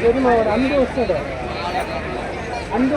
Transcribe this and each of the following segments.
లేదు మా వాడు? అందుకే వస్తాడు. అందుకు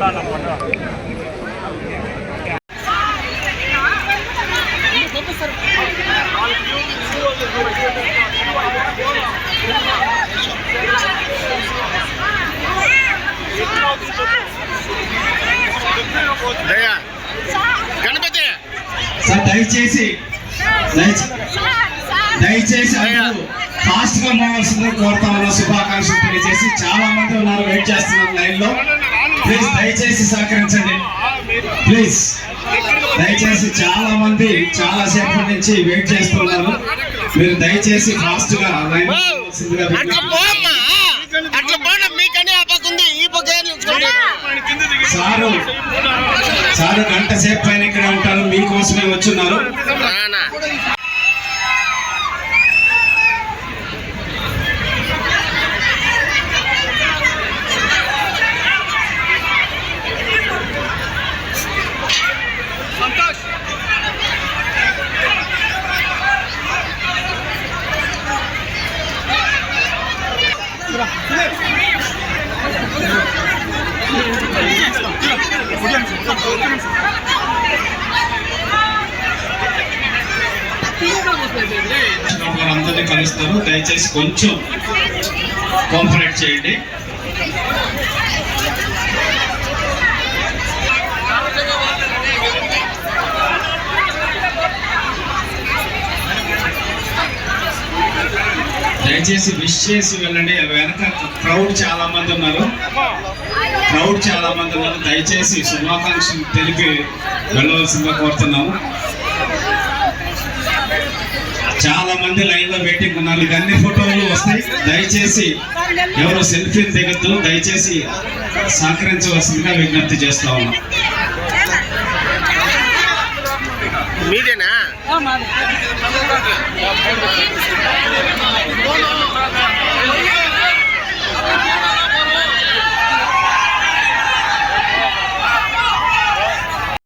ఇచ్చేస్తాడు గణపతి! సార్ దయచేసి దయచేసి అందరూ ఫాస్ట్గా పోవాల్సిందిగా కోరుతా ఉన్నా శుభాకాంక్షలు తెలియజేసి చాలా మంది ఉన్నారు వెయిట్ చేస్తున్నారు లైన్లో ప్లీజ్ దయచేసి సహకరించండి. ప్లీజ్ దయచేసి చాలా మంది చాలా సేపటి నుంచి వెయిట్ చేస్తున్నారు. మీరు దయచేసి ఫాస్ట్గా లైన్. సారు సారు గంట సేపు పైన ఇక్కడే ఉంటారు మీకోసమే వచ్చున్నారు. రానా కలుస్తారు దయచేసి కొంచెం కోఆపరేట్ చేయండి. దయచేసి విష్ చేసి వెళ్ళండి. వెనక క్రౌడ్ చాలా మంది ఉన్నారు. క్రౌడ్ చాలా మంది ఉన్నారు. దయచేసి శుభాకాంక్షలు తెలిపి వెళ్ళవలసిందిగా కోరుతున్నాము. చాలా మంది లైన్లో వెయిటింగ్ ఉన్నారు. అన్ని ఫోటోలు వస్తాయి. దయచేసి ఎవరు సెల్ఫీలు దిగద్దు. దయచేసి సహకరించవలసిందిగా విజ్ఞప్తి చేస్తా ఉన్నాం. మీదేనా?